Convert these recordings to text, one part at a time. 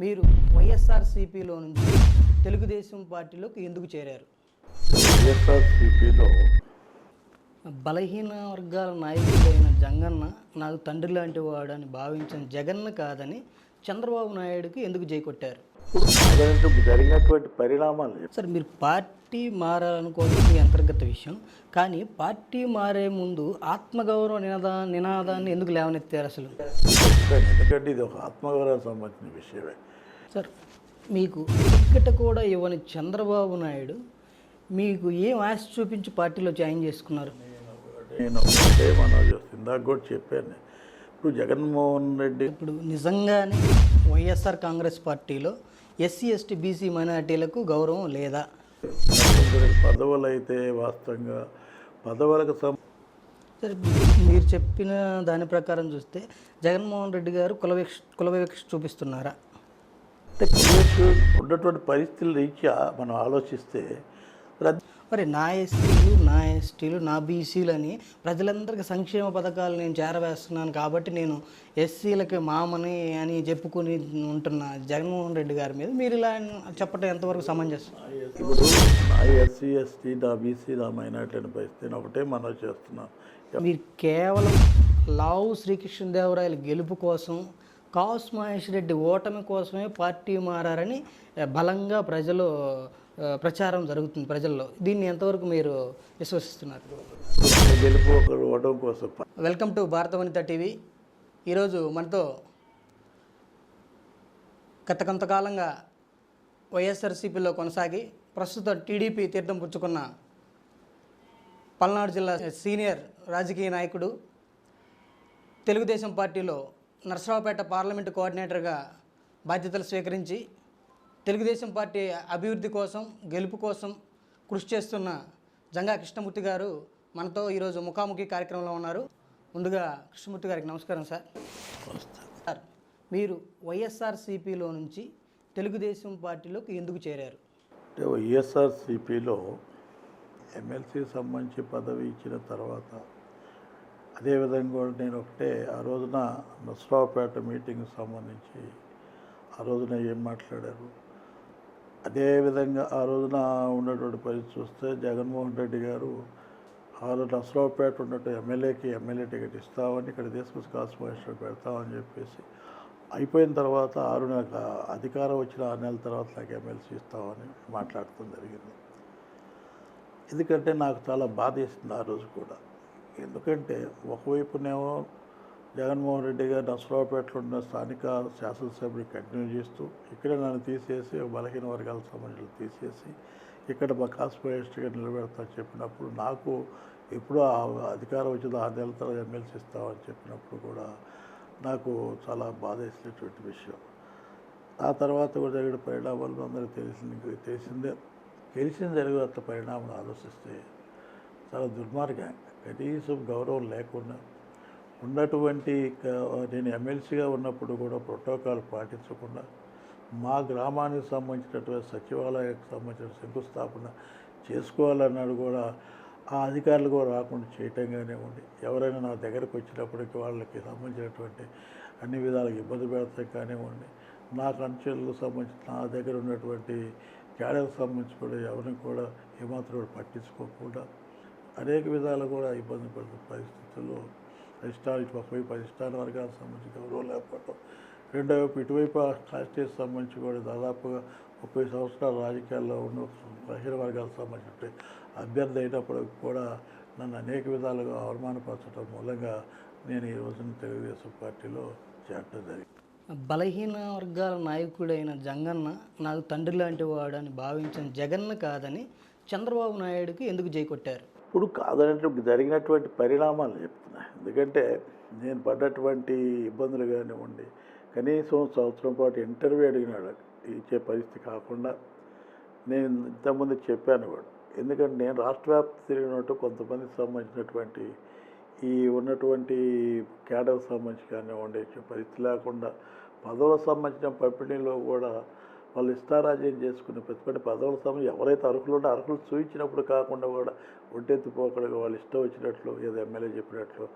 మీరు వైఎస్ఆర్సీపీలో నుంచి తెలుగుదేశం పార్టీలోకి ఎందుకు చేరారు వైఎస్ఆర్సీపీలో బలహీన వర్గాల నాయకుడైన జగన్న నాకు తండ్రి లాంటి వాడు అని భావించిన జగన్న కాదని చంద్రబాబు నాయుడుకి ఎందుకు జైకొట్టారు అదంటే జరిగినటువంటి పరిణామాలు. సార్ మీరు పార్టీ మారాలనుకోవడం మీ అంతర్గత విషయం కానీ పార్టీ మారే ముందు ఆత్మగౌరవ నినాదా నినాదాన్ని ఎందుకు లేవనెత్తారు అసలు. ఎందుకంటే ఇది ఒక ఆత్మగౌరవానికి సంబంధించిన విషయమే సార్ మీకు టికెట్ కూడా ఇవ్వని చంద్రబాబు నాయుడు మీకు ఏం ఆశ చూపించి పార్టీలో జాయిన్ చేసుకున్నారు? నేను ఇందాక కూడా చెప్పాను. ఇప్పుడు జగన్మోహన్ రెడ్డి ఇప్పుడు నిజంగానే వైఎస్ఆర్ కాంగ్రెస్ పార్టీలో ఎస్సీ ఎస్టీ బీసీ మైనార్టీలకు గౌరవం లేదా? పదవులు అయితే వాస్తవంగా పదవులకు సార్ మీరు చెప్పిన దాని ప్రకారం చూస్తే జగన్మోహన్ రెడ్డి గారు కుల వివక్ష చూపిస్తున్నారా? అంటే కులవృత్తి ఉన్నటువంటి పరిస్థితుల రీత్యా మనం ఆలోచిస్తే మరి నా ఎస్సీలు నా ఎస్టీలు నా బీసీలు అని ప్రజలందరికీ సంక్షేమ పథకాలు నేను చేరవేస్తున్నాను కాబట్టి నేను ఎస్సీలకి మామని అని చెప్పుకుని ఉంటున్న జగన్మోహన్ రెడ్డి గారి మీద మీరు ఇలా చెప్పడం ఎంతవరకు సమంజసం? ఇప్పుడు నా ఎస్సీ ఎస్టీ నా బీసీ నా మైనార్టీ అని పరిస్థితి నేను ఒకటే మనం చేస్తున్నాను. మీరు కేవలం లావు శ్రీకృష్ణదేవరాయల గెలుపు కోసం కాస్ మహేష్ రెడ్డి ఓటమి కోసమే పార్టీ మారారని ఆ, బలంగా ప్రజలు ప్రచారం జరుగుతుంది ప్రజల్లో. దీన్ని ఎంతవరకు మీరు విశ్వసిస్తున్నారు? కోసం వెల్కమ్ టు భారత వనిత టీవీ. ఈరోజు మనతో గత కొంతకాలంగా వైఎస్ఆర్సీపీలో కొనసాగి ప్రస్తుతం టీడీపీ తీర్థం పుచ్చుకున్న పల్నాడు జిల్లా సీనియర్ రాజకీయ నాయకుడు తెలుగుదేశం పార్టీలో నరసరావుపేట పార్లమెంటు కోఆర్డినేటర్గా బాధ్యతలు స్వీకరించి తెలుగుదేశం పార్టీ అభివృద్ధి కోసం గెలుపు కోసం కృషి చేస్తున్న జంగా కృష్ణమూర్తి గారు మనతో ఈరోజు ముఖాముఖి కార్యక్రమంలో ఉన్నారు. ముందుగా కృష్ణమూర్తి గారికి నమస్కారం సార్. సార్ మీరు వైఎస్ఆర్సీపీలో నుంచి తెలుగుదేశం పార్టీలోకి ఎందుకు చేరారు? అంటే వైఎస్ఆర్సీపీలో ఎమ్మెల్సీ సంబంధించి పదవి ఇచ్చిన తర్వాత అదేవిధంగా కూడా నేను ఒకటే ఆ రోజున నస్రావుపేట మీటింగ్ సంబంధించి ఆ రోజున ఏం మాట్లాడారు? అదేవిధంగా ఆ రోజున ఉన్నటువంటి పరిస్థితి చూస్తే జగన్మోహన్ రెడ్డి గారు ఆరు నస్రావుపేట ఉన్నట్టు ఎమ్మెల్యేకి ఎమ్మెల్యే టికెట్ ఇస్తామని ఇక్కడ తీసుకొచ్చి కాన్స్టిట్యూషన్ పెడతామని చెప్పేసి అయిపోయిన తర్వాత ఆరు నాకు అధికారం వచ్చిన ఆరు నెలల తర్వాత నాకు ఎమ్మెల్సీ ఇస్తామని మాట్లాడటం జరిగింది. ఎందుకంటే నాకు చాలా బాధ వేసింది ఆ రోజు కూడా. ఎందుకంటే ఒకవైపునేమో జగన్మోహన్ రెడ్డి గారు నర్సరావుపేటలో ఉన్న స్థానిక శాసనసభ్యులు కంటిన్యూ చేస్తూ ఇక్కడే నన్ను తీసేసి బలహీన వర్గాల సంబంధించి తీసేసి ఇక్కడ మా కాస్పోయేస్ట్గా నిలబెడతా చెప్పినప్పుడు నాకు ఎప్పుడూ ఆ అధికారం వచ్చిందో ఆరు నెలల తర్వాత ఎమ్మెల్సీ ఇస్తామని చెప్పినప్పుడు కూడా నాకు చాలా బాధ వేసినటువంటి విషయం. ఆ తర్వాత కూడా జరిగిన పరిణామాలు అందరికీ తెలిసింది తెలిసిందే. తెలిసిన జరిగిన పరిణామాలు ఆలోచిస్తే చాలా దుర్మార్గం కనీసం గౌరవం లేకుండా ఉన్నటువంటి నేను ఎమ్మెల్సీగా ఉన్నప్పుడు కూడా ప్రోటోకాల్ పాటించకుండా మా గ్రామానికి సంబంధించినటువంటి సచివాలయానికి సంబంధించిన శంకుస్థాపన చేసుకోవాలన్నాడు కూడా ఆ అధికారులు కూడా రాకుండా చేయటంగానే ఉంది. ఎవరైనా నా దగ్గరకు వచ్చినప్పటికీ వాళ్ళకి సంబంధించినటువంటి అన్ని విధాలుగా ఇబ్బంది పెడతాయి కానివ్వండి నాకు అంచెలకు సంబంధించి నా దగ్గర ఉన్నటువంటి క్యాడర్కి సంబంధించి కూడా ఎవరిని కూడా ఏమాత్రం కూడా పట్టించుకోకుండా అనేక విధాలు కూడా ఇబ్బంది పడుతున్న పరిస్థితుల్లో అధిష్టానం ఇటు ఒకవైపు అధిష్టాన వర్గాలకు సంబంధించి గౌరవం లేకపోవడం రెండోవైపు ఇటువైపు ఆ కాస్టేజ్ సంబంధించి కూడా దాదాపుగా ముప్పై సంవత్సరాల రాజకీయాల్లో ఉన్న బహిర వర్గాలకు సంబంధించిన అభ్యర్థి అయినప్పుడు కూడా నన్ను అనేక విధాలుగా అవమానపరచడం మూలంగా నేను ఈ రోజున తెలుగుదేశం పార్టీలో చేరడం జరిగింది. బలహీన వర్గాల నాయకుడైన జగన్న నాకు తండ్రి లాంటి వాడని భావించిన జగన్న కాదని చంద్రబాబు నాయుడుకి ఎందుకు జైకొట్టారు? ఇప్పుడు కాదంటే జరిగినటువంటి పరిణామాలు చెప్తున్నా ఎందుకంటే నేను పడ్డటువంటి ఇబ్బందులు కానివ్వండి కనీసం సంవత్సరం పాటు ఇంటర్వ్యూ అడిగినాడు ఇచ్చే పరిస్థితి కాకుండా నేను ఇంతకుముందు చెప్పాను కూడా. ఎందుకంటే నేను రాష్ట్ర వ్యాప్తి తిరిగినట్టు కొంతమందికి సంబంధించినటువంటి ఈ ఉన్నటువంటి కేడర్ సంబంధించి కానివ్వండి ఇచ్చే పరిస్థితి లేకుండా పదవులకు సంబంధించిన పంపిణీలో కూడా వాళ్ళు ఇష్టారాజ్యం చేసుకునే ప్రతిపడి పదవుల సమయం ఎవరైతే అర్హులు ఉంటే అర్హులు చూయించినప్పుడు కాకుండా కూడా ఒడ్డెత్తిపోకుండా వాళ్ళు ఇష్టం వచ్చినట్లు ఏదో ఎమ్మెల్యే చెప్పినట్లు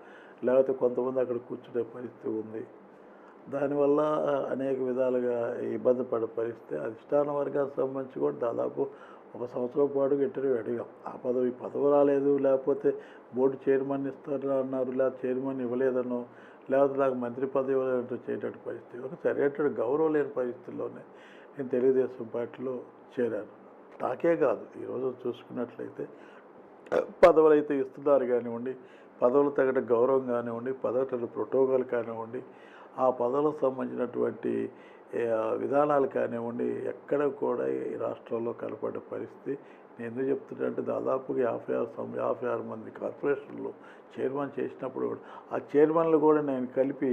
లేకపోతే కొంతమంది అక్కడ కూర్చునే పరిస్థితి ఉంది. దానివల్ల అనేక విధాలుగా ఇబ్బంది పడే పరిస్థితి. అధిష్టాన వర్గానికి సంబంధించి కూడా దాదాపు ఒక సంవత్సరం పాటు ఇంటర్వ్యూ అడిగాం. ఆ పదవి పదవి రాలేదు లేకపోతే బోర్డు చైర్మన్ ఇస్తారు అన్నారు లేదా చైర్మన్ ఇవ్వలేదనో లేకపోతే నాకు మంత్రి పదవి ఇవ్వలేదంటూ చేయటట్టు పరిస్థితి. ఒక సరైనటువంటి గౌరవం లేని పరిస్థితుల్లోనే నేను తెలుగుదేశం పార్టీలో చేరాను నాకే కాదు ఈరోజు చూసుకున్నట్లయితే పదవులు అయితే ఇస్తున్నారు కానివ్వండి పదవులు తగ్గట గౌరవం కానివ్వండి పదవుల ప్రోటోకాల్ కానివ్వండి ఆ పదవులకు సంబంధించినటువంటి విధానాలు కానివ్వండి ఎక్కడ కూడా ఈ రాష్ట్రంలో కనపడే పరిస్థితి. నేను ఎందుకు చెప్తున్నా అంటే దాదాపుగా యాభై ఆరు సం- యాభై ఆరు మంది కార్పొరేషన్లు చైర్మన్ చేసినప్పుడు కూడా ఆ చైర్మన్లు కూడా నేను కలిపి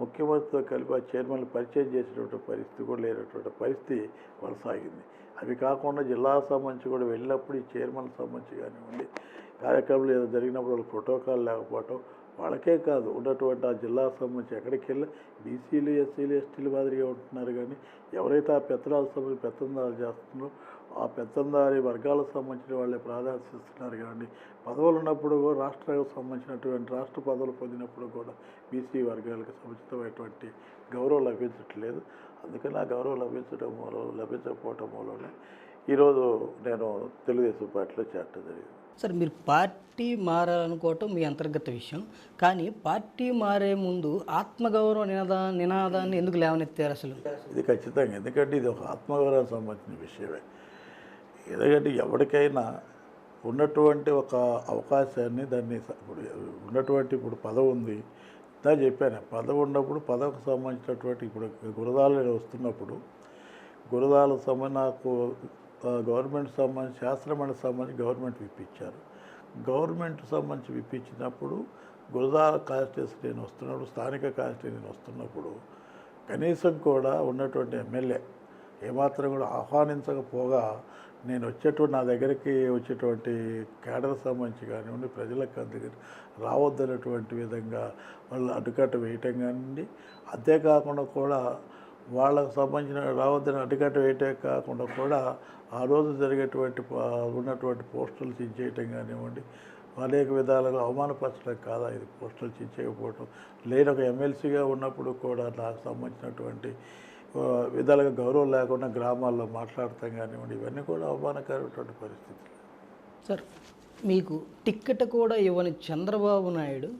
ముఖ్యమంత్రితో కలిపి ఆ చైర్మన్లు పరిచయం చేసినటువంటి పరిస్థితి కూడా లేనటువంటి పరిస్థితి కొనసాగింది. అవి కాకుండా జిల్లా సంబంధించి కూడా వెళ్ళినప్పుడు ఈ చైర్మన్ సంబంధించి కానివ్వండి కార్యక్రమాలు ఏదో జరిగినప్పుడు వాళ్ళు ప్రోటోకాల్ లేకపోవటం వాళ్ళకే కాదు. ఉన్నటువంటి ఆ జిల్లా సంబంధించి ఎక్కడికి వెళ్ళి బీసీలు ఎస్సీలు ఎస్టీలు మాదిరిగా ఉంటున్నారు కానీ ఎవరైతే ఆ పెత్తనాల సంబంధించి పెత్తనాలు చేస్తున్నారో ఆ పెత్తందారి వర్గాలకు సంబంధించిన వాళ్ళే ప్రాధాన్యత ఇస్తున్నారు కానీ పదవులు ఉన్నప్పుడు కూడా రాష్ట్రాలకు సంబంధించినటువంటి రాష్ట్ర పదవులు పొందినప్పుడు కూడా బీసీ వర్గాలకు సముచితమైనటువంటి గౌరవం లభించట్లేదు. అందుకని ఆ గౌరవం లభించడం మూలం లభించకపోవటం మూలంలో ఈరోజు నేను తెలుగుదేశం పార్టీలో చేరటం జరిగింది. సార్ మీరు పార్టీ మారాలనుకోవటం మీ అంతర్గత విషయం. కానీ పార్టీ మారే ముందు ఆత్మగౌరవ నినాదా నినాదాన్ని ఎందుకు లేవనెత్తారు అసలు? ఇది ఖచ్చితంగా. ఎందుకంటే ఇది ఒక ఆత్మగౌరవం సంబంధించిన విషయమే. ఎందుకంటే ఎవరికైనా ఉన్నటువంటి ఒక అవకాశాన్ని దాన్ని ఇప్పుడు ఉన్నటువంటి ఇప్పుడు పదవి ఉంది. దా చెప్పాను పదవి ఉన్నప్పుడు పదవికి సంబంధించినటువంటి ఇప్పుడు గురదాలు వస్తున్నప్పుడు గురదాలకు సంబంధించి నాకు గవర్నమెంట్ సంబంధించి శాస్త్రమైన సంబంధించి గవర్నమెంట్ విప్పించారు. గవర్నమెంట్ సంబంధించి విప్పించినప్పుడు గురదాల కాన్స్టిట్యూన్సీ నేను వస్తున్నప్పుడు స్థానిక కాన్స్టిట్యూన్సీ నేను వస్తున్నప్పుడు కనీసం కూడా ఉన్నటువంటి ఎమ్మెల్యే ఏమాత్రం కూడా ఆహ్వానించకపోగా నేను వచ్చేటువంటి నా దగ్గరికి వచ్చేటువంటి కేడర్ సంబంధించి కానివ్వండి ప్రజలకు దగ్గర రావద్దనేటువంటి విధంగా వాళ్ళు అడ్డుకట్ట వేయటం కానివ్వండి అంతేకాకుండా కూడా వాళ్ళకు సంబంధించిన రావద్దని అడ్డుకట్ట వేయటం కాకుండా కూడా ఆ రోజు జరిగేటువంటి ఉన్నటువంటి పోస్టులు చేయటం కానివ్వండి అనేక విధాలుగా అవమానపరచడం కాదా ఇది పోస్టులు చించేయకపోవటం లేని ఒక ఎమ్మెల్సీగా ఉన్నప్పుడు కూడా నాకు సంబంధించినటువంటి విధాలుగా గౌరవం లేకుండా గ్రామాల్లో మాట్లాడటం కానివ్వండి ఇవన్నీ కూడా అవమానకరమైనటువంటి పరిస్థితులు. సార్ మీకు టిక్కెట్ కూడా ఇవ్వని చంద్రబాబు నాయుడు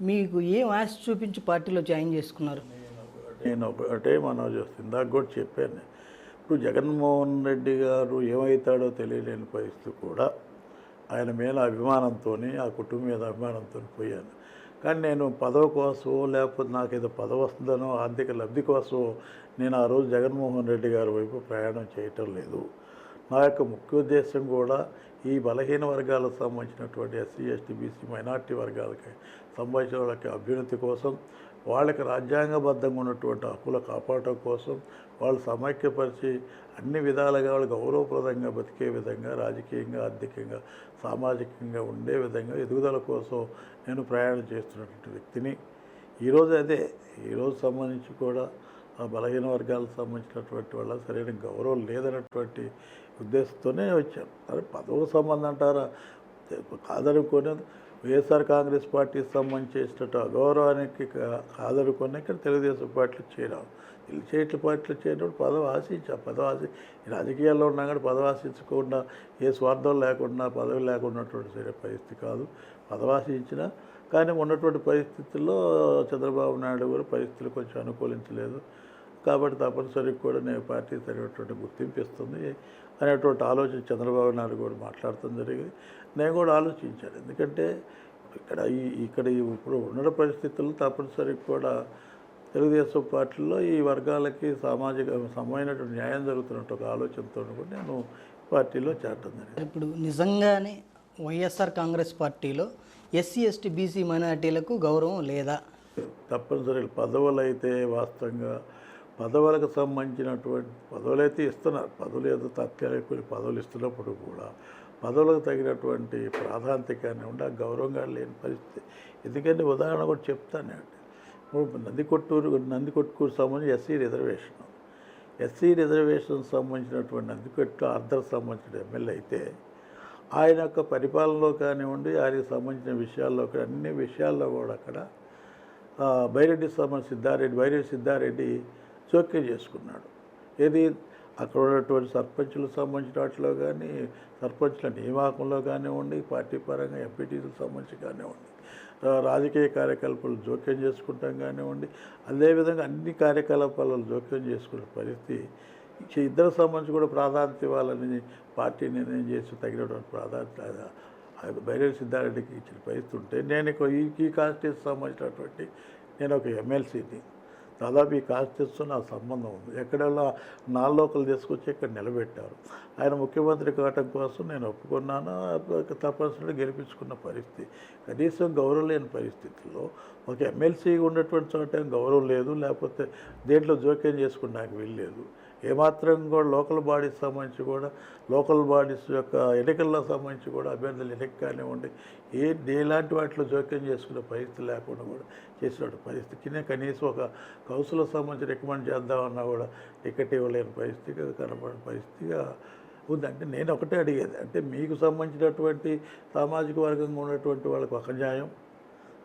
మీకు ఏం ఆశ చూపించి పార్టీలో జాయిన్ చేసుకున్నారు? నేను ఒకటే మనం చేస్తుంది ఇందాక కూడా చెప్పాను. ఇప్పుడు జగన్మోహన్ రెడ్డి గారు ఏమవుతాడో తెలియలేని పరిస్థితి కూడా ఆయన మీద అభిమానంతో ఆ కుటుంబం మీద అభిమానంతో పోయాను కానీ నేను పదవి కోసమో లేకపోతే నాకు ఏదో పదవి వస్తుందనో ఆర్థిక లబ్ధి కోసమో నేను ఆ రోజు జగన్మోహన్ రెడ్డి గారి వైపు ప్రయాణం చేయటం లేదు. నా యొక్క ముఖ్య ఉద్దేశం కూడా ఈ బలహీన వర్గాలకు సంబంధించినటువంటి ఎస్సీ ఎస్టీ బీసీ మైనార్టీ వర్గాలకి సంబంధించిన వాళ్ళకి అభ్యున్నతి కోసం వాళ్ళకి రాజ్యాంగబద్ధంగా ఉన్నటువంటి హక్కులు కాపాడటం కోసం వాళ్ళు సమైక్యపరిచి అన్ని విధాలుగా వాళ్ళు గౌరవప్రదంగా బతికే విధంగా రాజకీయంగా ఆర్థికంగా సామాజికంగా ఉండే విధంగా ఎదుగుదల కోసం నేను ప్రయాణం చేస్తున్నటువంటి వ్యక్తిని. ఈరోజు అదే ఈరోజు సంబంధించి కూడా ఆ బలహీన వర్గాలకు సంబంధించినటువంటి వాళ్ళ సరైన గౌరవం లేదన్నటువంటి ఉద్దేశంతోనే వచ్చాను. అరే పదవుల సంబంధం అంటారా? కాదనుకొని వైఎస్ఆర్ కాంగ్రెస్ పార్టీకి సంబంధించేసినట్టు అగౌరవానికి ఆదరుకొని ఇక్కడ తెలుగుదేశం పార్టీలు చేరాం. చేయట్ల పార్టీలు చేరినప్పుడు పదవి ఆశించా పదవి ఆశి రాజకీయాల్లో ఉన్నా కానీ పదవి ఆశించకుండా ఏ స్వార్థం లేకుండా పదవి లేకుండా సరే పరిస్థితి కాదు. పదవి ఆశించినా కానీ ఉన్నటువంటి పరిస్థితుల్లో చంద్రబాబు నాయుడు గారు పరిస్థితులు కొంచెం అనుకూలించలేదు. కాబట్టి తప్పనిసరిగా కూడా నేను పార్టీ సరైనటువంటి గుర్తింపు ఇస్తుంది అనేటువంటి ఆలోచన చంద్రబాబు నాయుడు కూడా మాట్లాడటం జరిగింది. నేను కూడా ఆలోచించాను. ఎందుకంటే ఇక్కడ ఈ ఇక్కడ ఇప్పుడు ఉన్న పరిస్థితుల్లో తప్పనిసరిగా కూడా తెలుగుదేశం పార్టీలో ఈ వర్గాలకి సామాజిక సమైనటువంటి న్యాయం జరుగుతున్నట్టు ఒక ఆలోచనతో కూడా నేను పార్టీలో చేరటం జరిగింది. ఇప్పుడు నిజంగానే వైఎస్ఆర్ కాంగ్రెస్ పార్టీలో ఎస్సీ ఎస్టీ బీసీ మైనార్టీలకు గౌరవం లేదా? తప్పనిసరి పదవులు అయితే వాస్తవంగా పదవులకు సంబంధించినటువంటి పదవులు అయితే ఇస్తున్నారు. పదవులు ఏదో తాత్కాలిక పదవులు ఇస్తున్నప్పుడు కూడా పదవులకు తగినటువంటి ప్రాధాన్యత కానివ్వండి ఆ గౌరవంగా లేని పరిస్థితి. ఎందుకంటే ఉదాహరణ కూడా చెప్తాను నంది ఇప్పుడు నందికొట్టూరు నందికొట్కూరు సంబంధించి ఎస్సీ రిజర్వేషన్. ఎస్సీ రిజర్వేషన్ సంబంధించినటువంటి నందికొట్టు ఆర్ధర్ సంబంధించిన ఎమ్మెల్యే అయితే ఆయన యొక్క పరిపాలనలో కానివ్వండి ఆయనకు సంబంధించిన విషయాల్లో కానీ అన్ని విషయాల్లో కూడా అక్కడ బైరెడ్డి సంబంధించి సిద్ధారెడ్డి బైరెడ్డి సిద్ధారెడ్డి జోక్యం చేసుకున్నాడు. ఏది? అక్కడ ఉన్నటువంటి సర్పంచులకు సంబంధించిన వాటిలో కానీ సర్పంచుల నియామకంలో కానివ్వండి పార్టీ పరంగా ఎంపీటీలకు సంబంధించి కానివ్వండి రాజకీయ కార్యకలాపాలు జోక్యం చేసుకుంటాం కానివ్వండి అదేవిధంగా అన్ని కార్యకలాపాలలో జోక్యం చేసుకునే పరిస్థితి ఇద్దరు సంబంధించి కూడా ప్రాధాన్యత ఇవ్వాలని పార్టీ నిర్ణయం చేసి తగినటువంటి ప్రాధాన్యత అది బైరేడు సిద్ధారెడ్డికి ఇచ్చిన పరిస్థితి ఉంటే నేను ఈ ఈ కాన్స్టిట్యూన్సీ సంబంధించినటువంటి నేను ఒక ఎమ్మెల్సీని దాదాపు ఈ కాన్స్టిట్యూషన్ నా సంబంధం ఉంది. ఎక్కడెలా నాలోకలు తీసుకొచ్చి ఇక్కడ నిలబెట్టారు. ఆయన ముఖ్యమంత్రి కావటం కోసం నేను ఒప్పుకున్నాను? తప్పనిసరిగా గెలిపించుకున్న పరిస్థితి. కనీసం గౌరవం లేని పరిస్థితుల్లో ఒక ఎమ్మెల్సీగా ఉన్నటువంటి చోట గౌరవం లేదు. లేకపోతే దేంట్లో జోక్యం చేసుకున్నాక వీల్లేదు. ఏమాత్రం కూడా లోకల్ బాడీస్ సంబంధించి కూడా లోకల్ బాడీస్ యొక్క ఎన్నికల్లో సంబంధించి కూడా అభ్యర్థులు ఎన్నిక కానివ్వండి ఏ ఎలాంటి వాటిలో జోక్యం చేసుకునే పరిస్థితి లేకుండా కూడా చేసినటువంటి పరిస్థితికినే కనీసం ఒక కౌన్సిల్కి సంబంధించి రికమెండ్ చేద్దామన్నా కూడా టికెట్ ఇవ్వలేని పరిస్థితిగా కనబడిన పరిస్థితిగా ఉందంటే నేను ఒకటే అడిగేది. అంటే మీకు సంబంధించినటువంటి సామాజిక వర్గంగా ఉన్నటువంటి వాళ్ళకి ఒక న్యాయం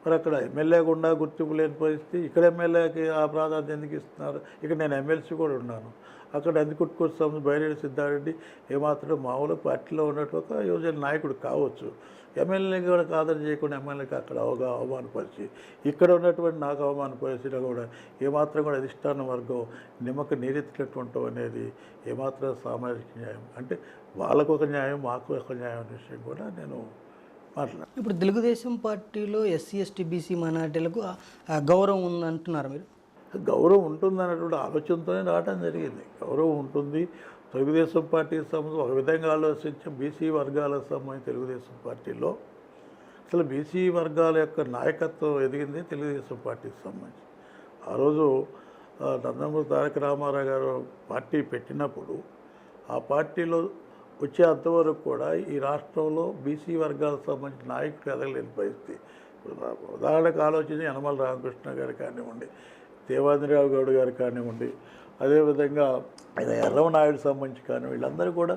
మరి అక్కడ ఎమ్మెల్యే గుండా గుర్తింపు లేని పరిస్థితి ఇక్కడ ఎమ్మెల్యేకి ఆ ప్రాధాన్యత ఎందుకు ఇస్తున్నారు? ఇక్కడ నేను ఎమ్మెల్సీ కూడా ఉన్నాను. అక్కడ అందుకుట్టుకొచ్చి బయలుదేరి సిద్ధారెడ్డి ఏమాత్రం మామూలు పార్టీలో ఉన్నట్టు ఒక యువజన నాయకుడు కావచ్చు. ఎమ్మెల్యేని కూడా కాదని చేయకుండా ఎమ్మెల్యేకి అక్కడ అవగా అవమానపరిచి ఇక్కడ ఉన్నటువంటి నాకు అవమానపరిచినా కూడా ఏమాత్రం కూడా అధిష్టాన వర్గం నిమ్మక నీరెత్తినటువంటి అనేది ఏమాత్రం సామాజిక న్యాయం. అంటే వాళ్ళకు ఒక న్యాయం మాకు ఒక న్యాయం అనే విషయం కూడా నేను మాట్లాడు ఇప్పుడు తెలుగుదేశం పార్టీలో ఎస్సీ ఎస్టీ బీసీ మైనార్టీలకు ఆ- గౌరవం ఉందంటున్నారు మీరు? గౌరవం ఉంటుంది అన్నటువంటి ఆలోచనతోనే రావడం జరిగింది. గౌరవం ఉంటుంది. తెలుగుదేశం పార్టీకి సంబంధించి ఒక విధంగా ఆలోచించి బీసీ వర్గాలకు సంబంధించి తెలుగుదేశం పార్టీలో అసలు బీసీ వర్గాల యొక్క నాయకత్వం ఎదిగింది తెలుగుదేశం పార్టీకి సంబంధించి. ఆ రోజు నందమూరి తారక రామారావు గారు పార్టీ పెట్టినప్పుడు ఆ పార్టీలో వచ్చే అంతవరకు కూడా ఈ రాష్ట్రంలో బీసీ వర్గాలకు సంబంధించిన నాయకులు ఎదగలేని పరిస్థితి. ఉదాహరణకు ఆలోచించి యనమల రామకృష్ణ గారు కానివ్వండి దేవాదిరావు గౌడ్ గారు కానివ్వండి అదేవిధంగా ఆయన ఎర్రమనాయుడు సంబంధించి కానీ వీళ్ళందరూ కూడా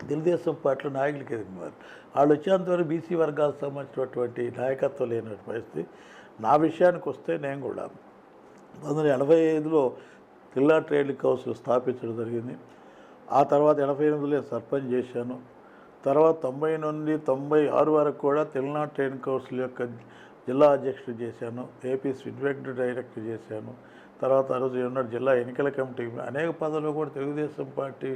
తెలుగుదేశం పార్టీలో నాయకులకి ఎదిగినారు వాళ్ళు వచ్చేంతవరకు బీసీ వర్గాలకు సంబంధించినటువంటి నాయకత్వం లేని పరిస్థితి. నా విషయానికి వస్తే నేను కూడా పంతొమ్మిది వందల ఎనభై ఐదులో జిల్లా ట్రేడింగ్ కౌన్సిల్ స్థాపించడం జరిగింది. ఆ తర్వాత ఎనభై ఎనిమిదిలో సర్పంచ్ చేశాను. తర్వాత తొంభై నుండి తొంభై ఆరు వరకు కూడా తెలంగాణ ట్రైన్ కౌన్సిల్ యొక్క జిల్లా అధ్యక్షుడు చేశాను ఏపీ స్విడ్వెక్ట్ డైరెక్టర్ చేశాను. తర్వాత ఆ రోజు ఉన్నాడు జిల్లా ఎన్నికల కమిటీ అనేక పదవులు కూడా తెలుగుదేశం పార్టీ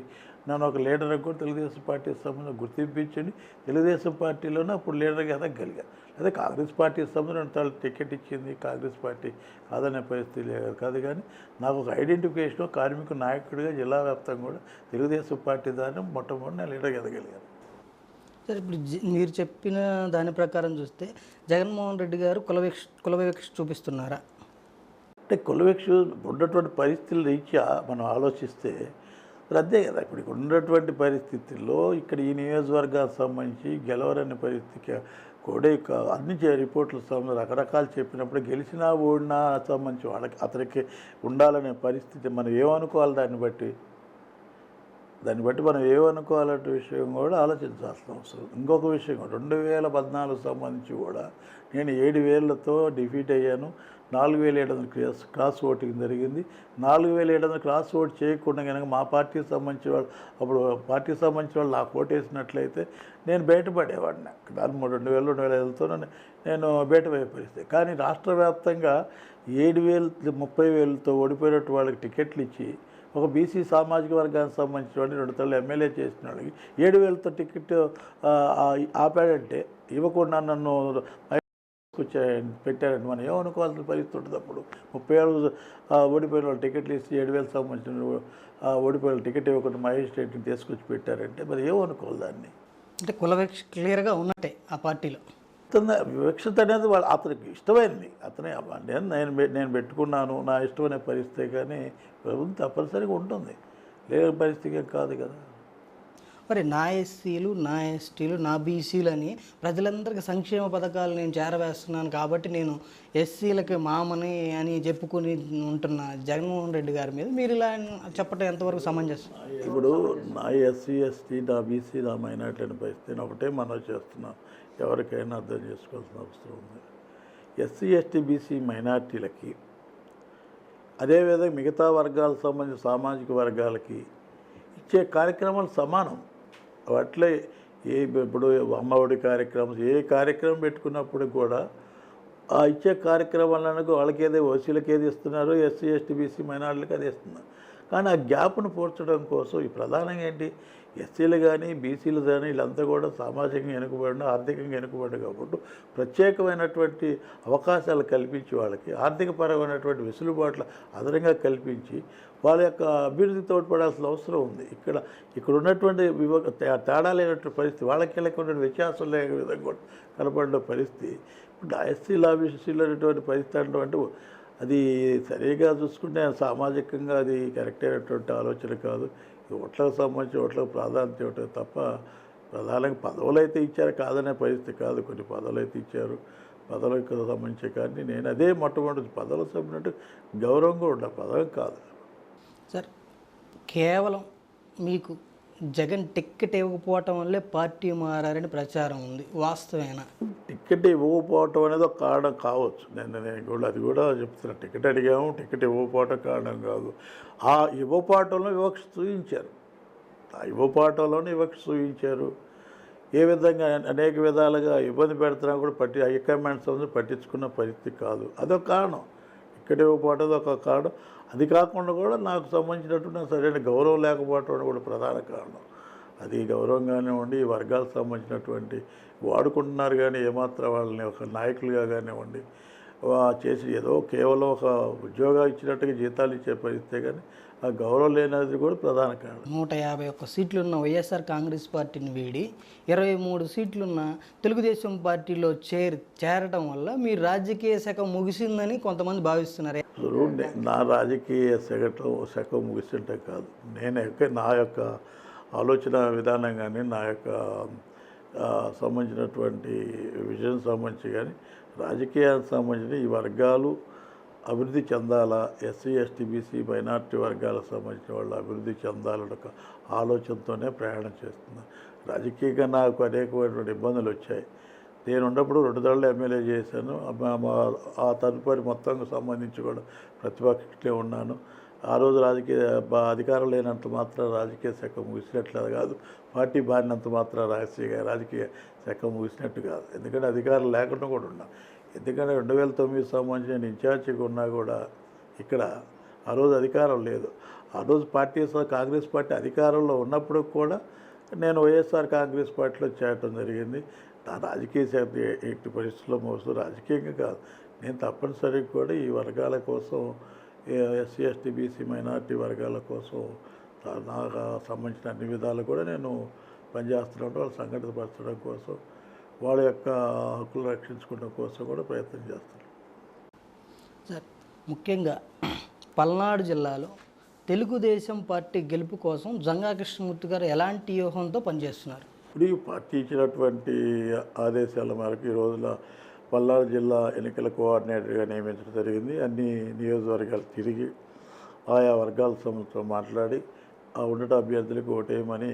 నన్ను ఒక లీడర్గా కూడా తెలుగుదేశం పార్టీ సంబంధం గుర్తింపించండి. తెలుగుదేశం పార్టీలోనే అప్పుడు లీడర్గా ఎదగలిగా. అదే కాంగ్రెస్ పార్టీ సంబంధం రెండు టికెట్ ఇచ్చింది కాంగ్రెస్ పార్టీ కాదనే పరిస్థితి లేదు. కాదు కానీ నాకు ఒక ఐడెంటిఫికేషన్ కార్మిక నాయకుడిగా జిల్లా వ్యాప్తంగా కూడా తెలుగుదేశం పార్టీ దాన్ని మొట్టమొదటి నేను లీడర్గా ఎదగలిగాను. సరే ఇప్పుడు మీరు చెప్పిన దాని ప్రకారం చూస్తే జగన్మోహన్ రెడ్డి గారు కులవీక్ష కులవీక్ష చూపిస్తున్నారా? అంటే కులవీక్ష ఉన్నటువంటి పరిస్థితుల రీత్యా మనం ఆలోచిస్తే రద్దే కదా ఇప్పుడు ఉన్నటువంటి పరిస్థితుల్లో ఇక్కడ ఈ నియోజకవర్గానికి సంబంధించి గెలవరని పరిస్థితికి కూడా ఇక అన్ని చే- సంబంధించి రకరకాలు చెప్పినప్పుడు గెలిచినా ఓడినా సంబంధించి వాళ్ళకి అతనికి ఉండాలనే పరిస్థితి మనం ఏమనుకోవాలి దాన్ని బట్టి? దాన్ని బట్టి మనం ఏమనుకోవాలంటే విషయం కూడా ఆలోచించాల్సిన అవసరం. ఇంకొక విషయం రెండు వేల పద్నాలుగు సంబంధించి కూడా నేను ఏడు వేలతో డిఫీట్ అయ్యాను. నాలుగు వేల ఏడు వందల క్రాస్ క్రాస్ ఓటింగ్ జరిగింది. నాలుగు వేల ఏడు వందల క్రాస్ ఓట్ చేయకుండా కనుక మా పార్టీకి సంబంధించిన వాళ్ళు అప్పుడు పార్టీకి సంబంధించిన వాళ్ళు నాకు ఓటేసినట్లయితే నేను బయటపడేవాడిని. దాని రెండు వేలు రెండు వేల ఐదుతో నేను బయటపడే పరిస్థితి. కానీ రాష్ట్ర వ్యాప్తంగా ఏడు వేలు ముప్పై వేలతో ఓడిపోయినట్టు వాళ్ళకి టికెట్లు ఇచ్చి ఒక బీసీ సామాజిక వర్గానికి సంబంధించిన రెండు తల్లి ఎమ్మెల్యే చేసిన వాళ్ళకి ఏడు వేలతో టికెట్ ఆపాడంటే ఇవ్వకుండా నన్ను పెట్టారండి మనం ఏమనుకోవాల్సిన పరిస్థితి ఉంటుంది అప్పుడు? ముప్పై ఏళ్ళు ఓడిపోయిన వాళ్ళు టికెట్లు ఇచ్చి ఏడు వేలకు సంబంధించిన ఓడిపోయిన వాళ్ళు టికెట్ ఇవ్వకుండా మహేష్ రెడ్డిని తీసుకొచ్చి పెట్టారంటే మరి ఏమనుకోవాలి దాన్ని? అంటే కుల క్లియర్గా ఉన్నట్టే ఆ పార్టీలో. అతను వివక్షత అనేది వాళ్ళ అతనికి ఇష్టమైంది. అతనే నేను నేను నేను పెట్టుకున్నాను నా ఇష్టమైన పరిస్థితి కానీ ప్రభుత్వం తప్పనిసరిగా ఉంటుంది. లేని పరిస్థితి కాదు కదా. మరి నా ఎస్సీలు నా ఎస్టీలు నా బీసీలు అని ప్రజలందరికీ సంక్షేమ పథకాలు నేను చేరవేస్తున్నాను కాబట్టి నేను ఎస్సీలకి మామని అని చెప్పుకొని ఉంటున్న జగన్మోహన్ రెడ్డి గారి మీద మీరు ఇలా చెప్పడం ఎంతవరకు సమంజసం? ఇప్పుడు నా ఎస్సీ ఎస్టీ నా బీసీ నా మైనార్టీ అనే పరిస్థితి ఒకటే మనం చేస్తున్నాం. ఎవరికైనా అర్థం చేసుకోవాల్సిన అవసరం ఉంది. ఎస్సీ ఎస్టీ బీసీ మైనార్టీలకి అదేవిధంగా మిగతా వర్గాలకు సంబంధించిన సామాజిక వర్గాలకి ఇచ్చే కార్యక్రమాలు సమానం. అట్లే ఏ ఇప్పుడు అమ్మఒడి కార్యక్రమం ఏ కార్యక్రమం పెట్టుకున్నప్పుడు కూడా ఆ ఇచ్చే కార్యక్రమాలకు వాళ్ళకి ఏదో ఓసీలకు ఏది ఇస్తున్నారో ఎస్సీ ఎస్టీ బీసీ మైనార్టీలకు అది ఇస్తున్నారు. కానీ ఆ గ్యాప్ను పూడ్చడం కోసం ఈ ప్రధానంగా ఏంటి? ఎస్సీలు కానీ బీసీలు కానీ వీళ్ళంతా కూడా సామాజికంగా వెనుకబడిన ఆర్థికంగా వెనుకబడి కాబట్టి ప్రత్యేకమైనటువంటి అవకాశాలు కల్పించి వాళ్ళకి ఆర్థికపరమైనటువంటి వెసులుబాట్లు అదనంగా కల్పించి వాళ్ళ యొక్క అభివృద్ధి తోడ్పడాల్సిన అవసరం ఉంది. ఇక్కడ ఇక్కడ ఉన్నటువంటి వివ తేడా లేనటువంటి పరిస్థితి వాళ్ళకి వెళ్ళకుండా వ్యత్యాసం లేని విధంగా కూడా కనపడిన పరిస్థితి. ఇప్పుడు ఎస్సీలు బీసీలు అనేటువంటి పరిస్థితి అంటే అది సరిగా చూసుకుంటే సామాజికంగా అది కరెక్ట్ అయినటువంటి ఆలోచన కాదు. ఓట్లకు సంబంధించి ఓట్లకు ప్రాధాన్యత ఇవ్వటం తప్ప ప్రధానంగా పదవులు అయితే ఇచ్చారు కాదనే పరిస్థితి కాదు. కొన్ని పదవులు అయితే ఇచ్చారు. పదవులకు సంబంధించి కానీ నేను అదే మొట్టమొదటి పదవులకు సంబంధించి గౌరవంగా ఉండ పదవి కాదు. సార్ కేవలం మీకు జగన్ టిక్కెట్ ఇవ్వకపోవటం వల్లే పార్టీ మారారని ప్రచారం ఉంది. వాస్తవేనా? టికెట్ ఇవ్వకపోవటం అనేది ఒక కారణం కావచ్చు. నేను నేను కూడా అది కూడా చెప్తున్నా. టికెట్ అడిగాము టికెట్ ఇవ్వకపోవటం కారణం కాదు. ఆ ఇవ్వపాటంలో వివక్ష చూపించారు ఆ ఇవ్వపాటంలోనే వివక్ష చూపించారు ఏ విధంగా అనేక విధాలుగా ఇబ్బంది పెడుతున్నా కూడా పట్టి హైకమాండ్ సంబంధించి పట్టించుకున్న పరిస్థితి కాదు. అదొక కారణం. ఇక్కడ ఇవ్వకపోవటం ఒక కారణం. అది కాకుండా కూడా నాకు సంబంధించినటువంటి సరైన గౌరవం లేకపోవటం కూడా ప్రధాన కారణం. అది గౌరవం కానివ్వండి ఈ వర్గాలకు సంబంధించినటువంటి వాడుకుంటున్నారు కానీ ఏమాత్రం వాళ్ళని ఒక నాయకులుగా కానివ్వండి చేసి ఏదో కేవలం ఒక ఉద్యోగం ఇచ్చినట్టుగా జీతాలు ఇచ్చే పరిస్థితే కానీ ఆ గౌరవం లేనది కూడా ప్రధాన కారణం. నూట యాభై ఒక్క సీట్లున్న వైఎస్ఆర్ కాంగ్రెస్ పార్టీని వీడి ఇరవై మూడు సీట్లున్న తెలుగుదేశం పార్టీలో చేర చేరటం వల్ల మీ రాజకీయ శాఖ ముగిసిందని కొంతమంది భావిస్తున్నారు. చూడు నా రాజకీయ శకటం శకం ముగిస్తుంటే కాదు. నేను యొక్క నా యొక్క ఆలోచన విధానం కానీ నా యొక్క సంబంధించినటువంటి విజయం సంబంధించి కానీ రాజకీయానికి సంబంధించిన ఈ వర్గాలు అభివృద్ధి చెందాలా ఎస్సీ ఎస్టీ బీసీ మైనార్టీ వర్గాలకు సంబంధించిన వాళ్ళు అభివృద్ధి చెందాలన్న ఆలోచనతోనే ప్రయాణం చేస్తున్నాను రాజకీయంగా నాకు అనేకమైనటువంటి ఇబ్బందులు వచ్చాయి. నేను ఉన్నప్పుడు రెండు దళాలు ఎమ్మెల్యే చేశాను. ఆ- మా- ఆ తదుపరి మొత్తం సంబంధించి కూడా ప్రతిపక్షంలో ఉన్నాను. ఆ రోజు రాజకీయ బా- అధికారం లేనంత మాత్రం రాజకీయ శాఖ ముగిసినట్లు కాదు. పార్టీ బారినంత మాత్రం రాజకీయ రాజకీయ శాఖ ముగిసినట్టు కాదు. ఎందుకంటే అధికారం లేకుండా కూడా ఉన్నా. ఎందుకంటే రెండు వేల తొమ్మిది సంబంధించి నేను ఇన్ఛార్జిగా ఉన్నా కూడా ఇక్కడ ఆ రోజు అధికారం లేదు. ఆ రోజు పార్టీ కాంగ్రెస్ పార్టీ అధికారంలో ఉన్నప్పుడు కూడా నేను వైఎస్ఆర్ కాంగ్రెస్ పార్టీలో చేరటం జరిగింది. నా రాజకీయ శాఖ ఎట్టి పరిస్థితుల్లో మోస్తూ రాజకీయంగా కాదు. నేను తప్పనిసరిగా కూడా ఈ వర్గాల కోసం ఎస్సీ ఎస్టీ బీసీ మైనార్టీ వర్గాల కోసం నాకు సంబంధించిన అన్ని విధాలు కూడా నేను పనిచేస్తున్నాను. వాళ్ళు సంఘటితపరచడం కోసం వాళ్ళ యొక్క హక్కులు రక్షించుకోవడం కోసం కూడా ప్రయత్నం చేస్తున్నాను. సార్ ముఖ్యంగా పల్నాడు జిల్లాలో తెలుగుదేశం పార్టీ గెలుపు కోసం జంగా కృష్ణమూర్తి గారు ఎలాంటి వ్యూహంతో పనిచేస్తున్నారు? ఇప్పుడు ఈ పార్టీ ఇచ్చినటువంటి ఆదేశాల మేరకు ఈ రోజున పల్నాడు జిల్లా ఎన్నికల కోఆర్డినేటర్గా నియమించడం జరిగింది. అన్ని నియోజకవర్గాలు తిరిగి ఆయా వర్గాల సంస్థతో మాట్లాడి ఆ ఉండట అభ్యర్థులకు ఓటేయమని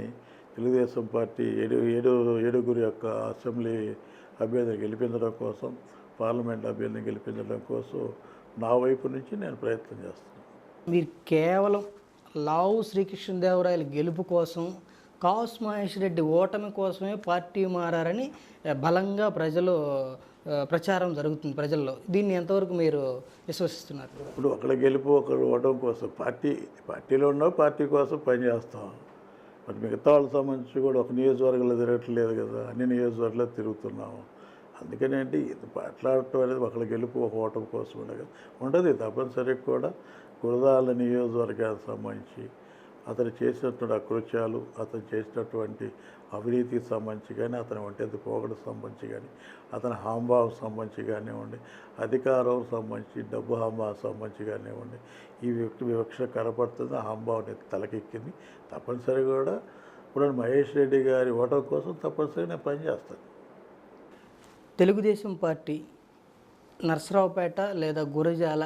తెలుగుదేశం పార్టీ ఏడు ఏడు ఏడుగురు యొక్క అసెంబ్లీ అభ్యర్థిని గెలిపించడం కోసం పార్లమెంట్ అభ్యర్థిని గెలిపించడం కోసం నా వైపు నుంచి నేను ప్రయత్నం చేస్తున్నాను. మీరు కేవలం లావు శ్రీకృష్ణదేవరాయల గెలుపు కోసం కాస్ మహేష్ రెడ్డి ఓటమి కోసమే పార్టీ మారారని బలంగా ప్రజలు ప్రచారం జరుగుతుంది ప్రజల్లో. దీన్ని ఎంతవరకు మీరు విశ్వసిస్తున్నారు? ఇప్పుడు ఒకళ్ళ గెలుపు ఒకరు ఓటమి కోసం పార్టీ పార్టీలో ఉన్న పార్టీ కోసం పనిచేస్తాం మరి మిగతా వాళ్ళకి సంబంధించి కూడా ఒక నియోజకవర్గంలో తిరగట్లేదు కదా అన్ని నియోజకవర్గాల్లో తిరుగుతున్నాము. అందుకని ఏంటి ఇది మాట్లాడటం అనేది ఒకళ్ళ గెలుపు ఒక ఓటం కోసం ఉండదు. ఉండదు తప్పనిసరిగా కూడా. కురదాల నియోజకవర్గానికి సంబంధించి అతను చేసినటువంటి అకృత్యాలు అతను చేసినటువంటి అవినీతికి సంబంధించి కానీ అతని ఒంటెత్తి పోగడకు సంబంధించి కానీ అతని హాంభావం సంబంధించి కానివ్వండి అధికారం సంబంధించి డబ్బు హాంభావం సంబంధించి కానివ్వండి ఈ వ్యక్తి వివక్ష కనపడుతుంది హాంభావం తలకెక్కింది. తప్పనిసరిగా కూడా ఇప్పుడు మహేష్ రెడ్డి గారి ఓటం కోసం తప్పనిసరిగా నేను పనిచేస్తాను తెలుగుదేశం పార్టీ నర్సరావుపేట లేదా గురజాల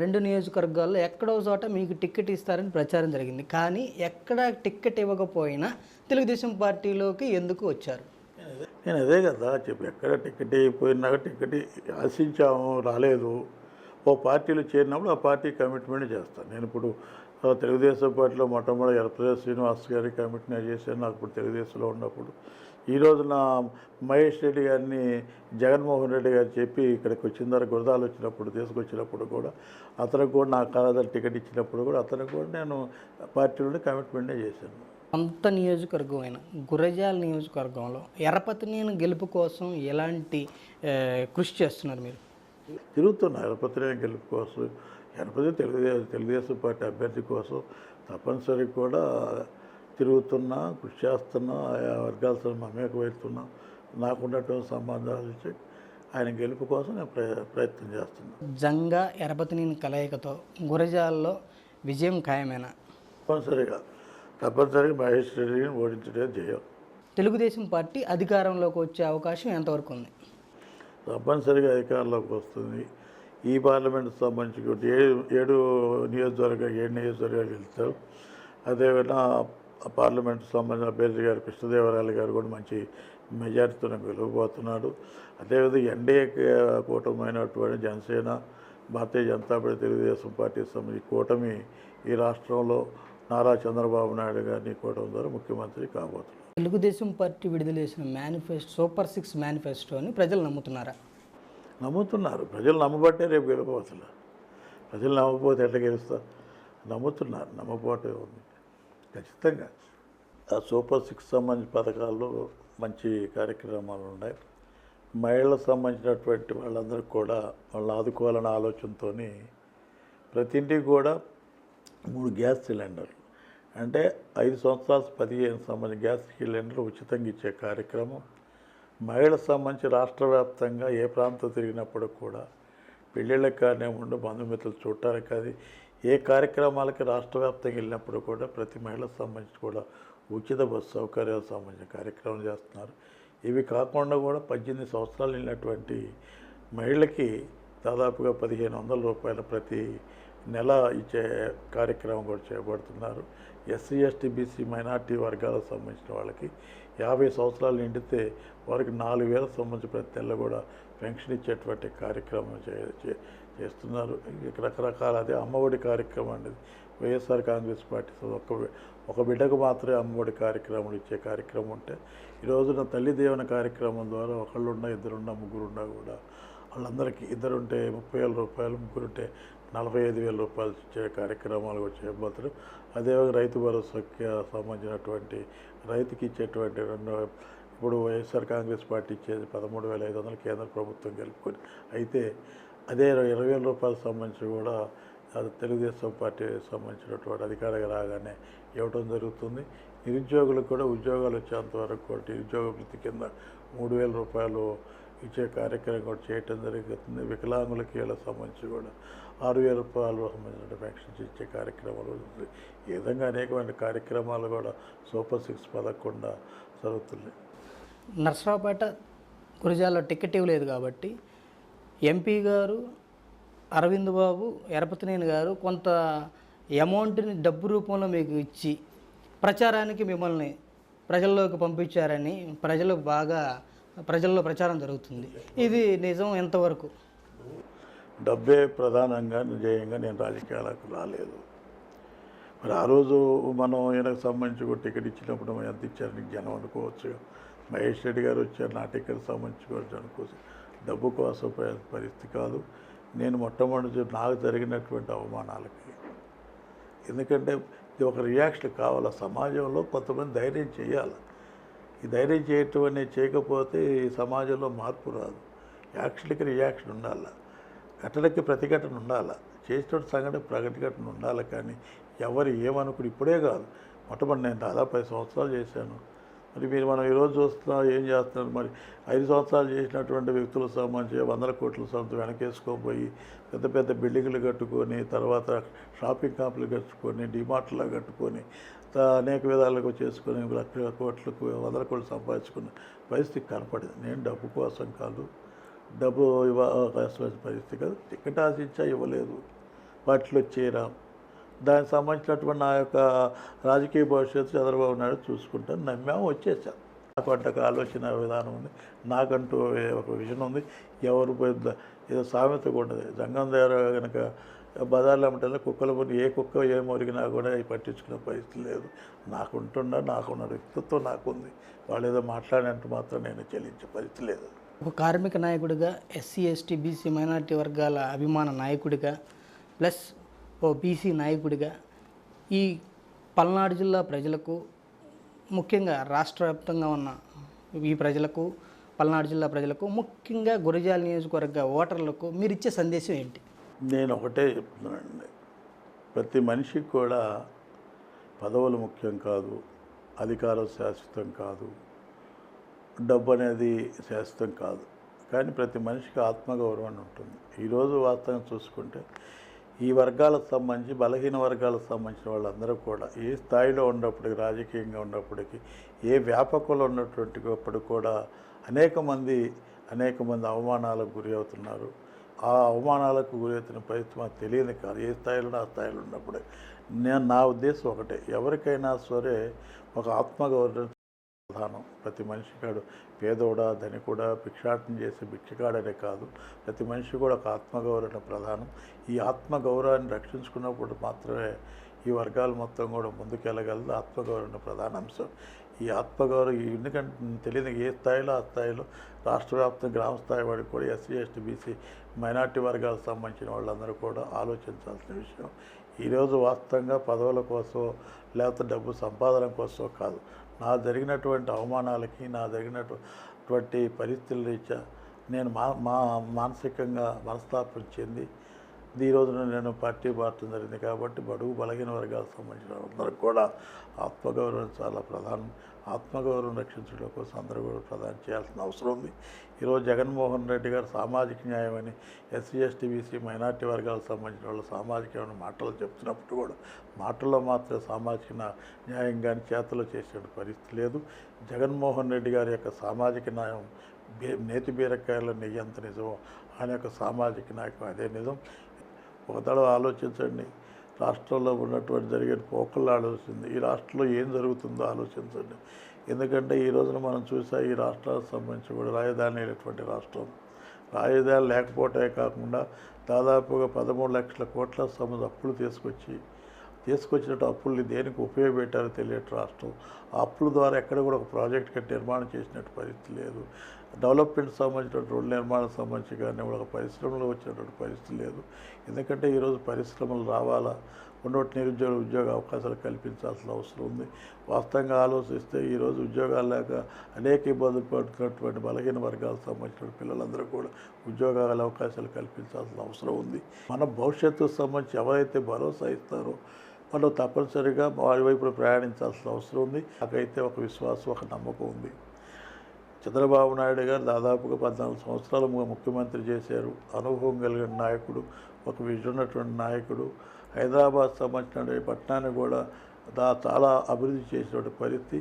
రెండు నియోజకవర్గాల్లో ఎక్కడో చోట మీకు టిక్కెట్ ఇస్తారని ప్రచారం జరిగింది. కానీ ఎక్కడ టిక్కెట్ ఇవ్వకపోయినా తెలుగుదేశం పార్టీలోకి ఎందుకు వచ్చారు? నేను అదే కదా చెప్పి ఎక్కడ టికెట్ అయిపోయినాక టికెట్ ఆశించాము రాలేదు. ఓ పార్టీలో చేరినప్పుడు ఆ పార్టీ కమిట్మెంట్ చేస్తాను. నేను ఇప్పుడు తెలుగుదేశం పార్టీలో మొట్టమొదటి ఎరప్రదేశ్ శ్రీనివాస్ గారి కమిట్మెంట్ చేశాను. నాకు ఇప్పుడు తెలుగుదేశంలో ఉన్నప్పుడు ఈ రోజు నా మహేష్ రెడ్డి గారిని జగన్మోహన్ రెడ్డి గారు చెప్పి ఇక్కడికి వచ్చిన తర్వాత గురదాలు వచ్చినప్పుడు తీసుకొచ్చినప్పుడు కూడా అతనికి కూడా నా కాలేజీ టికెట్ ఇచ్చినప్పుడు కూడా అతనికి కూడా నేను పార్టీలోనే కమిట్మెంటే చేశాను. సొంత నియోజకవర్గం అయిన గురజాల నియోజకవర్గంలో ఎర్రపతినేని గెలుపు కోసం ఎలాంటి కృషి చేస్తున్నారు మీరు? తిరుగుతున్నా ఎరపతినే గెలుపు కోసం ఎరపతి తెలుగుదేశం తెలుగుదేశం పార్టీ అభ్యర్థి కోసం తప్పనిసరి కూడా తిరుగుతున్నా కృషి చేస్తున్నా ఆయా వర్గాలతో మమేకమవుతున్నా నాకున్నటువంటి సంబంధాలు ఇచ్చి ఆయన గెలుపు కోసం నేను ప్రయ ప్రయత్నం చేస్తున్నా. జంగా ఎర్రపతినేని కలయికతో గురజాలలో విజయం ఖాయమేనా? తప్పనిసరిగా. తప్పనిసరిగా మహేష్ రెడ్డిని ఓడించడే జయం తెలుగుదేశం పార్టీ అధికారంలోకి వచ్చే అవకాశం ఎంతవరకు ఉంది? తప్పనిసరిగా అధికారంలోకి వస్తుంది. ఈ పార్లమెంట్ సంబంధించి ఏడు ఏడు నియోజకవర్గాలు ఏడు నియోజకవర్గాలు వెళ్తారు అదేవిధంగా పార్లమెంట్ సంబంధించిన అభ్యర్థి గారు కృష్ణదేవరాయలు గారు కూడా మంచి మెజార్టీతో గెలవబోతున్నాడు. అదేవిధంగా ఎన్డీఏ కూటమైనటువంటి జనసేన భారతీయ జనతా పార్టీ తెలుగుదేశం పార్టీ సంబంధించి కూటమి ఈ రాష్ట్రంలో నారా చంద్రబాబు నాయుడు గారిని కూటమి ద్వారా ముఖ్యమంత్రి కాబోతున్నారు. తెలుగుదేశం పార్టీ విడుదల చేసిన మేనిఫెస్టో సూపర్ సిక్స్ మేనిఫెస్టోని ప్రజలు నమ్ముతున్నారా? నమ్ముతున్నారు. ప్రజలు నమ్మబట్టే రేపు గెలవబోతున్నారు. ప్రజలు నమ్మకపోతే ఎట్లా గెలుస్తా నమ్ముతున్నారు. నమ్మకపోతే ఉంది ఖచ్చితంగా. ఆ సూపర్ సిక్స్ సంబంధించిన పథకాల్లో మంచి కార్యక్రమాలు ఉన్నాయి. మహిళలకు సంబంధించినటువంటి వాళ్ళందరికీ కూడా వాళ్ళని ఆదుకోవాలనే ఆలోచనతో ప్రతి ఇంటికి కూడా మూడు గ్యాస్ సిలిండర్లు. అంటే ఐదు సంవత్సరాలు పదిహేను సంబంధించిన గ్యాస్ సిలిండర్లు ఉచితంగా ఇచ్చే కార్యక్రమం. మహిళలకు సంబంధించి రాష్ట్ర వ్యాప్తంగా ఏ ప్రాంతం తిరిగినప్పుడు కూడా పెళ్ళిళ్ళకి కానివ్వండి బంధుమిత్రులు చూడటానికి కానీ ఏ కార్యక్రమాలకి రాష్ట్ర వ్యాప్తంగా వెళ్ళినప్పుడు కూడా ప్రతి మహిళకు సంబంధించి కూడా ఉచిత బస్సు సౌకర్యాలకు సంబంధించిన కార్యక్రమం చేస్తున్నారు. ఇవి కాకుండా కూడా పద్దెనిమిది సంవత్సరాలు వెళ్ళినటువంటి మహిళకి దాదాపుగా పదిహేను వందల రూపాయల ప్రతి నెల ఇచ్చే కార్యక్రమం కూడా చేపడుతున్నారు. ఎస్సీ ఎస్టీ బీసీ మైనార్టీ వర్గాలకు సంబంధించిన వాళ్ళకి యాభై సంవత్సరాలు నిండితే వారికి నాలుగు వేల సంబంధించి ప్రతి నెల కూడా పెన్షన్ ఇచ్చేటువంటి కార్యక్రమం చే చే- చేస్తున్నారు. రకరకాల అదే అమ్మఒడి కార్యక్రమం అనేది వైఎస్ఆర్ కాంగ్రెస్ పార్టీ ఒక ఒక బిడ్డకు మాత్రమే అమ్మఒడి కార్యక్రమాలు ఇచ్చే కార్యక్రమం ఉంటే ఈ రోజున తల్లి దీవెన కార్యక్రమం ద్వారా ఒకళ్ళున్నా ఇద్దరున్నా ముగ్గురున్నా కూడా వాళ్ళందరికీ ఇద్దరుంటే ముప్పై వేల రూపాయలు ముగ్గురుంటే నలభై ఐదు వేల రూపాయలు ఇచ్చే కార్యక్రమాలు కూడా చేయబోతున్నారు. అదేవిధంగా రైతు భరోసాకి సంబంధించినటువంటి రైతుకి ఇచ్చేటువంటి రెండు ఇప్పుడు వైఎస్ఆర్ కాంగ్రెస్ పార్టీ ఇచ్చేది పదమూడు వేల ఐదు వందలు కేంద్ర ప్రభుత్వం గెలుపుకొని అయితే అదే ఇరవై వేల రూపాయలకు సంబంధించి కూడా అది తెలుగుదేశం పార్టీ సంబంధించినటువంటి అధికారిగా రాగానే ఇవ్వడం జరుగుతుంది. నిరుద్యోగులకు కూడా ఉద్యోగాలు వచ్చేంత వరకు కూడా నిరుద్యోగ వృత్తి కింద మూడు వేల రూపాయలు ఇచ్చే కార్యక్రమం కూడా చేయటం జరుగుతుంది. వికలాంగులకి వీళ్ళకి సంబంధించి కూడా ఆరు వేల రూపాయలు సంబంధించిన పెన్షన్స్ ఇచ్చే కార్యక్రమాలు ఈ విధంగా అనేకమైన కార్యక్రమాలు కూడా సూపర్ సిక్స్ పదకుండా జరుగుతున్నాయి. నర్సరావుపేట గురజాలలో టికెట్ ఇవ్వలేదు కాబట్టి ఎంపీ గారు అరవింద్ బాబు ఎరపతినేని గారు కొంత అమౌంట్ని డబ్బు రూపంలో మీకు ఇచ్చి ప్రచారానికి మిమ్మల్ని ప్రజల్లోకి పంపించారని ప్రజలు బాగా ప్రజల్లో ప్రచారం జరుగుతుంది. ఇది నిజం ఎంతవరకు? డబ్బే ప్రధానంగా నిజయంగా నేను రాజకీయాలకు రాలేదు. మరి ఆ రోజు మనం ఈయనకు సంబంధించి కూడా టికెట్ ఇచ్చినప్పుడు ఎంత ఇచ్చారు? నీకు జనం అనుకోవచ్చు. మహేష్ రెడ్డి గారు వచ్చారు నా టికెట్ సంబంధించి కూడా అనుకోవచ్చు. డబ్బు కోసం పరిస్థితి కాదు. నేను మొట్టమొదటి నాకు జరిగినటువంటి అవమానాలకి. ఎందుకంటే ఇది ఒక రియాక్షన్ కావాలి సమాజంలో కొంతమంది ధైర్యం చేయాలి. ఈ ధైర్యం చేయటం అనేది చేయకపోతే ఈ సమాజంలో మార్పు రాదు. యాక్షన్కి రియాక్షన్ ఉండాలి. ఘటనకి ప్రతిఘటన ఉండాలి. చేసిన సంఘటన ప్రతిఘటన ఉండాలి. కానీ ఎవరు ఏమనుకుని ఇప్పుడే కాదు. మొట్టమొదటి నేను దాదాపు పది సంవత్సరాలు చేశాను. మరి మీరు మనం ఈరోజు చూస్తున్నాం ఏం చేస్తున్నారు? మరి ఐదు సంవత్సరాలు చేసినటువంటి వ్యక్తులకు సంబంధించి వందల కోట్ల సంస్థ వెనకేసుకోపోయి పెద్ద పెద్ద బిల్డింగ్లు కట్టుకొని తర్వాత షాపింగ్ కాంప్లు కట్టుకొని డిమార్ట్లో కట్టుకొని అనేక విధాలుగా చేసుకొని లక్షల కోట్లకు వందల కోట్లు సంపాదించుకున్న పరిస్థితి కనపడింది. నేను డబ్బు కోసం కాదు డబ్బు ఇవ్వాల్సిన పరిస్థితి కాదు. టికెట్ ఆశించా ఇవ్వలేదు. వాటిలో చేరాం దానికి సంబంధించినటువంటి నా యొక్క రాజకీయ భవిష్యత్తు చంద్రబాబు నాయుడు చూసుకుంటాను నమ్మాము వచ్చేసాం. నాకు అంటే ఒక ఆలోచన విధానం ఉంది. నాకంటూ ఒక విజన్ ఉంది. ఎవరు పెద్ద ఏదో సామెత కూడా ఉండదు. జంగం దగ్గర కనుక బజార్లో అమ్మటంలో కుక్కల ముందు ఏ కుక్క ఏ మురిగినా కూడా అవి పట్టించుకునే పరిస్థితి లేదు. నాకు ఉంటున్నా నాకున్న వ్యక్తిత్వం నాకుంది. వాళ్ళు ఏదో మాట్లాడినట్టు మాత్రం నేను చెల్లించే పరిస్థితి లేదు. ఒక కార్మిక నాయకుడిగా ఎస్సీ ఎస్టీ బీసీ మైనారిటీ వర్గాల అభిమాన నాయకుడిగా ప్లస్ ఓ బీసీ నాయకుడిగా ఈ పల్నాడు జిల్లా ప్రజలకు ముఖ్యంగా రాష్ట్ర వ్యాప్తంగా ఉన్న ఈ ప్రజలకు పల్నాడు జిల్లా ప్రజలకు ముఖ్యంగా గురజాల నియోజకవర్గ ఓటర్లకు మీరు ఇచ్చే సందేశం ఏంటి? నేను ఒకటే చెప్తున్నానండి. ప్రతి మనిషికి కూడా పదవులు ముఖ్యం కాదు అధికారం శాశ్వతం కాదు డబ్బు అనేది శాశ్వతం కాదు. కానీ ప్రతి మనిషికి ఆత్మగౌరవం ఉంటుంది. ఈరోజు వాస్తవం చూసుకుంటే ఈ వర్గాలకు సంబంధించి బలహీన వర్గాలకు సంబంధించిన వాళ్ళందరూ కూడా ఏ స్థాయిలో ఉన్నప్పటికీ రాజకీయంగా ఉన్నప్పటికీ ఏ వ్యాపకంలో ఉన్నటువంటి అప్పుడు కూడా అనేక మంది అనేక మంది అవమానాలకు గురి అవుతున్నారు. ఆ అవమానాలకు గురవుతున్న పరిస్థితి మాకు తెలియదు కాదు. ఏ స్థాయిలో ఆ స్థాయిలో ఉన్నప్పుడే. నేను నా ఉద్దేశం ఒకటే. ఎవరికైనా సరే ఒక ఆత్మగౌరవం ప్రధానం. ప్రతి మనిషి కాడు పేదోడా ధనికుడా భిక్షాటం చేసే భిక్షకాడనే కాదు. ప్రతి మనిషి కూడా ఒక ఆత్మగౌరవం ప్రధానం. ఈ ఆత్మగౌరవాన్ని రక్షించుకున్నప్పుడు మాత్రమే ఈ వర్గాలు మొత్తం కూడా ముందుకెళ్ళగలదు. ఆత్మగౌరవం ప్రధాన అంశం. ఈ ఆత్మగౌరవం ఎందుకంటే తెలియదు ఏ స్థాయిలో ఆ స్థాయిలో రాష్ట్ర వ్యాప్తం గ్రామ స్థాయి వాడికి కూడా ఎస్సీ ఎస్టీ బీసీ మైనార్టీ వర్గాలకు సంబంధించిన వాళ్ళందరూ కూడా ఆలోచించాల్సిన విషయం. ఈరోజు వాస్తవంగా పదవుల కోసం లేకపోతే డబ్బు సంపాదన కోసం కాదు. నా జరిగినటువంటి అవమానాలకి నా జరిగినటువంటి పరిస్థితుల రీత్యా నేను మా మా మానసికంగా మనస్తాపం చెంది ఈ రోజున నేను పార్టీ మారటం జరిగింది కాబట్టి బడుగు బలహీన వర్గాలకు సంబంధించిన అందరికి కూడా ఆత్మగౌరవం చాలా ప్రధానం. ఆత్మగౌరవం రక్షించడం కోసం అందరూ కూడా ప్రదానం చేయాల్సిన అవసరం ఉంది. ఈరోజు జగన్మోహన్ రెడ్డి గారు సామాజిక న్యాయం అని ఎస్సీ ఎస్టీ బీసీ మైనార్టీ వర్గాలకు సంబంధించిన వాళ్ళు సామాజికమైన మాటలు చెప్తున్నప్పుడు కూడా మాటల్లో మాత్రం సామాజిక న్యాయం కానీ చేతలో చేసే పరిస్థితి లేదు. జగన్మోహన్ రెడ్డి గారి యొక్క సామాజిక న్యాయం బే నేతి బీరకాయల నెయ్యి ఎంత నిజమో ఆయన యొక్క సామాజిక నాయకం అదే నిజం. ఒక ఆలోచించండి. రాష్ట్రంలో ఉన్నటువంటి జరిగే పోకళ్ళు ఆలోచించింది ఈ రాష్ట్రంలో ఏం జరుగుతుందో ఆలోచించండి. ఎందుకంటే ఈ రోజున మనం చూసా ఈ రాష్ట్రాలకు సంబంధించి కూడా రాజధాని అయినటువంటి రాష్ట్రం. రాజధాని లేకపోవటమే కాకుండా దాదాపుగా పదమూడు లక్షల కోట్ల సంబంధ అప్పులు తీసుకొచ్చి తీసుకొచ్చినట్టు అప్పుల్ని దేనికి ఉపయోగపెట్టారో తెలియట రాష్ట్రం. ఆ అప్పుల ద్వారా ఎక్కడ కూడా ఒక ప్రాజెక్ట్ కట్టి నిర్మాణం చేసినట్టు పరిస్థితి లేదు. డెవలప్మెంట్ సంబంధించినటువంటి రోడ్ల నిర్మాణం సంబంధించి కానీ ఒక పరిశ్రమలు వచ్చినటువంటి పరిస్థితి లేదు. ఎందుకంటే ఈరోజు పరిశ్రమలు రావాలా? ఉన్నటువంటి నిరుద్యోగ ఉద్యోగ అవకాశాలు కల్పించాల్సిన అవసరం ఉంది. వాస్తవంగా ఆలోచిస్తే ఈరోజు ఉద్యోగాలు లేక అనేక ఇబ్బందులు పడుతున్నటువంటి బలహీన వర్గాలకు సంబంధించిన పిల్లలందరూ కూడా ఉద్యోగాల అవకాశాలు కల్పించాల్సిన అవసరం ఉంది. మన భవిష్యత్తుకు సంబంధించి ఎవరైతే భరోసా ఇస్తారో వాళ్ళు తప్పనిసరిగా వారి వైపు ప్రయాణించాల్సిన అవసరం ఉంది. నాకైతే ఒక విశ్వాసం ఒక నమ్మకం ఉంది. చంద్రబాబు నాయుడు గారు దాదాపుగా పద్నాలుగు సంవత్సరాలు ముఖ్యమంత్రి చేశారు. అనుభవం కలిగిన నాయకుడు ఒక విజన్ ఉన్నటువంటి నాయకుడు. హైదరాబాద్ సంబంధించిన పట్టణాన్ని కూడా దా చాలా అభివృద్ధి చేసినటువంటి పరిస్థితి.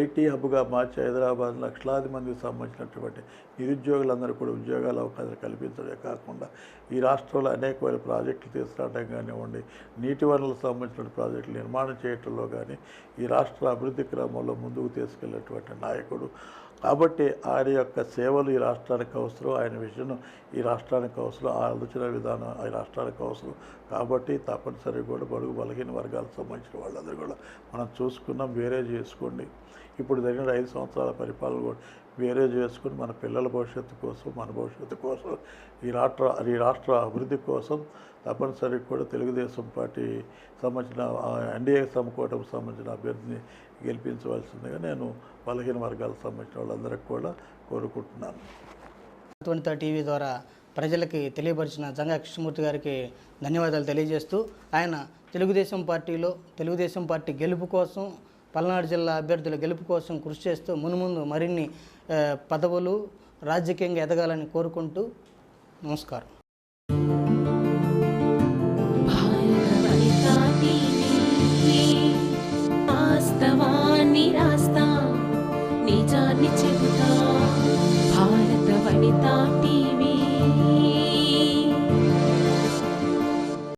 ఐటీ హబ్గా మార్చి హైదరాబాద్ లక్షలాది మందికి సంబంధించినటువంటి నిరుద్యోగులందరూ కూడా ఉద్యోగాల అవకాశాలు కల్పించడమే కాకుండా ఈ రాష్ట్రంలో అనేక వేల ప్రాజెక్టులు తీసుకురావడం కానివ్వండి నీటి వనరులకు సంబంధించిన ప్రాజెక్టులు నిర్మాణం చేయటంలో కానీ ఈ రాష్ట్ర అభివృద్ధి క్రమంలో ముందుకు తీసుకెళ్ళినటువంటి నాయకుడు. కాబట్టి ఆయన యొక్క సేవలు ఈ రాష్ట్రానికి అవసరం. ఆయన విషయం ఈ రాష్ట్రానికి అవసరం. ఆ ఆలోచన విధానం ఈ రాష్ట్రానికి అవసరం. కాబట్టి తప్పనిసరిగా కూడా బడుగు బలహీన వర్గాలకు సంబంధించిన వాళ్ళందరూ కూడా మనం చూసుకున్నాం వేరే చేసుకోండి. ఇప్పుడు జరిగిన ఐదు సంవత్సరాల పరిపాలన కూడా వేరే చేసుకుని మన పిల్లల భవిష్యత్తు కోసం మన భవిష్యత్తు కోసం ఈ రాష్ట్ర ఈ రాష్ట్ర అభివృద్ధి కోసం తప్పనిసరిగా కూడా తెలుగుదేశం పార్టీ సంబంధించిన ఎన్డీఏ సమకూటకు సంబంధించిన అభ్యర్థిని గెలిపించవలసిందిగా నేను బలహీన వర్గాలకు సంబంధించిన వాళ్ళందరికీ కూడా కోరుకుంటున్నాను. త్వనిత టీవీ ద్వారా ప్రజలకి తెలియపరిచిన జంగా కృష్ణమూర్తి గారికి ధన్యవాదాలు తెలియజేస్తూ ఆయన తెలుగుదేశం పార్టీలో తెలుగుదేశం పార్టీ గెలుపు కోసం పల్నాడు జిల్లా అభ్యర్థుల గెలుపు కోసం కృషి చేస్తూ మునుముందు మరిన్ని పదవులు రాజకీయంగా ఎదగాలని కోరుకుంటూ నమస్కారం.